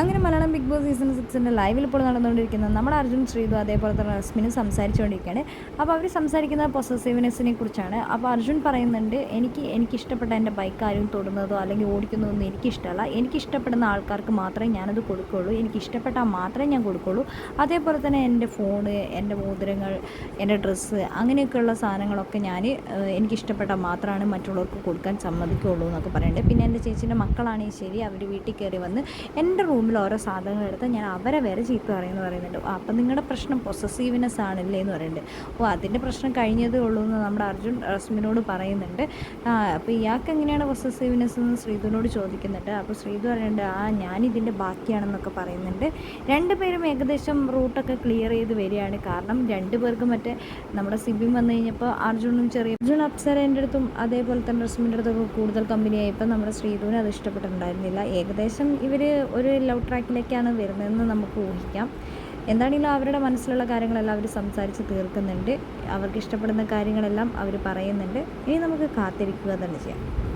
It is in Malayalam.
അങ്ങനെ മലയാളം ബിഗ് ബോസ് സീസൺ സിക്സിന്റെ ലൈവിൽ ഇപ്പോൾ നടന്നുകൊണ്ടിരിക്കുന്നത് നമ്മുടെ അർജുൻ ശ്രീതു അതേപോലെ തന്നെ റസ്മിനും സംസാരിച്ചുകൊണ്ടിരിക്കുകയാണ്. അപ്പോൾ അവർ സംസാരിക്കുന്ന പൊസസീവ്നെസ്സിനെ കുറിച്ചാണ്. അപ്പോൾ അർജുൻ പറയുന്നുണ്ട് എനിക്ക് എനിക്കിഷ്ടപ്പെട്ട എന്റെ ബൈക്ക് ആരും തൊടുന്നതോ അല്ലെങ്കിൽ ഓടിക്കുന്നതൊന്നും എനിക്കിഷ്ടമല്ല. എനിക്കിഷ്ടപ്പെടുന്ന ആൾക്കാർക്ക് മാത്രമേ ഞാനത് കൊടുക്കുകയുള്ളൂ. എനിക്കിഷ്ടപ്പെട്ടാൽ മാത്രമേ ഞാൻ കൊടുക്കുകയുള്ളൂ. അതേപോലെ തന്നെ എന്റെ ഫോണ് എന്റെ മോതിരങ്ങൾ എന്റെ ഡ്രസ്സ് അങ്ങനെയൊക്കെയുള്ള സാധനങ്ങളൊക്കെ ഞാൻ എനിക്കിഷ്ടപ്പെട്ടാൽ മാത്രമാണ് മറ്റുള്ളവർക്ക് കൊടുക്കാൻ സമ്മതിക്കുകയുള്ളൂ എന്നൊക്കെ പറയുന്നുണ്ട്. പിന്നെ എന്റെ ചേച്ചീന്റെ മക്കളാണെങ്കിൽ ശരി അവർ വീട്ടിൽ കയറി വന്ന് എന്റെ റൂമിൽ ഓരോ സാധനങ്ങൾ എടുത്ത് ഞാൻ അവരെ വരെ ചീത്ത പറയുമെന്ന് പറയുന്നുണ്ട്. "ഓ, അപ്പം നിങ്ങളുടെ പ്രശ്നം പൊസസീവ്നെസ് ആണല്ലേ എന്ന് പറയുന്നുണ്ട്. ഓ അതിന്റെ പ്രശ്നം കഴിഞ്ഞതേ ഉള്ളൂ എന്ന് നമ്മുടെ അർജുൻ റസ്മിനോട് പറയുന്നുണ്ട്. അപ്പോൾ ഇയാൾക്ക് എങ്ങനെയാണ് പൊസസീവ്നെസ് എന്ന് ശ്രീധുവിനോട് ചോദിക്കുന്നുണ്ട്. അപ്പോൾ ശ്രീധു പറയുന്നുണ്ട് ആ ഞാനിതിന്റെ ബാക്കിയാണെന്നൊക്കെ പറയുന്നുണ്ട്. രണ്ടുപേരും ഏകദേശം റൂട്ടൊക്കെ ക്ലിയർ ചെയ്ത് വരികയാണ്. കാരണം രണ്ടുപേർക്കും മറ്റേ നമ്മുടെ സിബിൻ വന്നു കഴിഞ്ഞപ്പോൾ അർജുനും ചെറിയ അർജുൻ അപ്സരേന്റെ അടുത്തും അതേപോലെ തന്നെ റസ്മിന്റെ അടുത്തൊക്കെ കൂടുതൽ കമ്പനിയായപ്പോൾ നമ്മുടെ ശ്രീധുവിന് അത് ഇഷ്ടപ്പെട്ടിട്ടുണ്ടായിരുന്നില്ല. ഏകദേശം ഇവർ ഒരു ലവ് ട്രാക്കിലേക്കാണ് വരുന്നതെന്ന് നമുക്ക് ഊഹിക്കാം. എന്താണെങ്കിലും അവരുടെ മനസ്സിലുള്ള കാര്യങ്ങളെല്ലാം അവർ സംസാരിച്ച് തീർക്കുന്നുണ്ട്. അവർക്ക് ഇഷ്ടപ്പെടുന്ന കാര്യങ്ങളെല്ലാം അവർ പറയുന്നുണ്ട്. ഇനി നമുക്ക് കാത്തിരിക്കുക തന്നെ ചെയ്യാം.